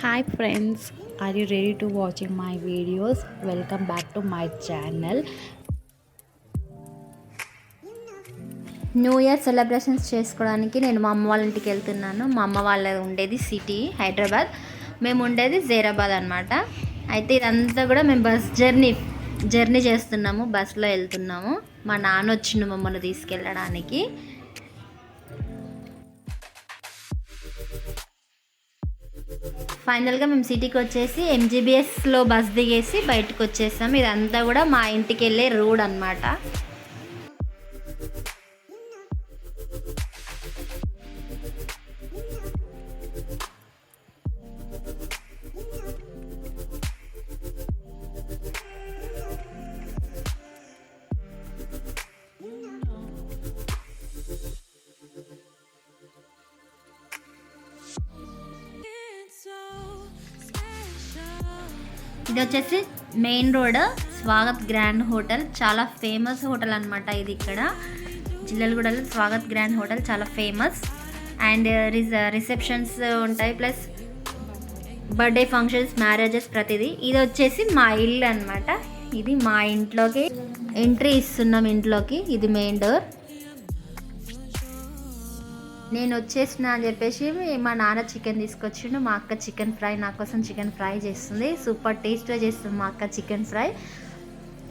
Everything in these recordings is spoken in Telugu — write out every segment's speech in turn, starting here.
Hi friends are you ready to watching my videos welcome back to my channel new year celebrations చేసుకోవడానికి నేను మా అమ్మ వాళ్ళ ఇంటికి వెళ్తున్నాను. మా అమ్మ వాళ్ళ ఉండేది సిటీ హైదరాబాద్. మేము ఉండేది జైరాబాద్ అనమాట అయితే ఇదంతా కూడా మేము బస్ జర్నీ జర్నీ చేస్తున్నాము బస్లో వెళ్తున్నాము. మా నాన్న వచ్చిండు మమ్మల్ని తీసుకెళ్ళడానికి. ఫైనల్గా మేము సిటీకి వచ్చేసి ఎంజీబీఎస్లో బస్ దిగేసి బయటకు వచ్చేసాం. ఇదంతా కూడా మా ఇంటికి వెళ్ళే రోడ్ అనమాట ఇది వచ్చేసి main road Swagat grand hotel. చాలా ఫేమస్ హోటల్ అనమాట ఇది ఇక్కడ. జిల్లలగూడలో స్వాగత్ గ్రాండ్ హోటల్ చాలా ఫేమస్. అండ్ uh, రిసెప్షన్స్ ఉంటాయి ప్లస్ బర్త్డే ఫంక్షన్స్ మ్యారేజెస్ ప్రతిదీ. ఇది వచ్చేసి మా ఇల్లు అనమాట ఇది మా ఇంట్లోకి ఎంట్రీ ఇస్తున్నాం ఇంట్లోకి. ఇది మెయిన్ డోర్. నేను వచ్చేసిన అని చెప్పేసి మా నాన్న చికెన్ తీసుకొచ్చిండు మా అక్క చికెన్ ఫ్రై నా కోసం చికెన్ ఫ్రై చేస్తుంది. సూపర్ టేస్ట్గా చేస్తుంది మా అక్క చికెన్ ఫ్రై.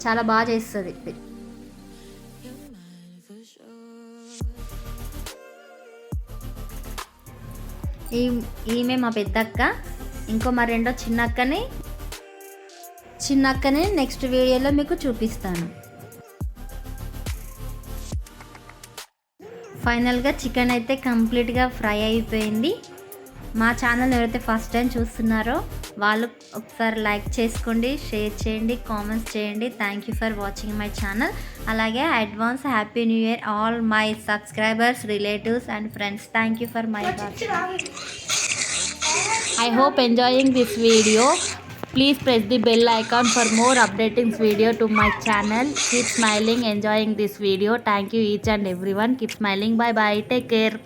చాలా బాగా చేస్తుంది. ఈ ఈమె మా పెద్దక్క ఇంకో మా రెండో చిన్న అక్కని చిన్న నెక్స్ట్ వీడియోలో మీకు చూపిస్తాను. ఫైనల్గా చికెన్ అయితే కంప్లీట్గా ఫ్రై అయిపోయింది. మా ఛానల్ ఎవరైతే ఫస్ట్ టైం చూస్తున్నారో వాళ్ళు ఒకసారి లైక్ చేసుకోండి షేర్ చేయండి కామెంట్స్ చేయండి. Thank you for watching my channel అలాగే advance happy new year all my subscribers relatives and friends thank you for my I hope enjoying this video. Please press the bell icon for more updating video to my channel. Keep smiling, enjoying this video. Thank you each and everyone. Keep smiling. Bye bye. Take care.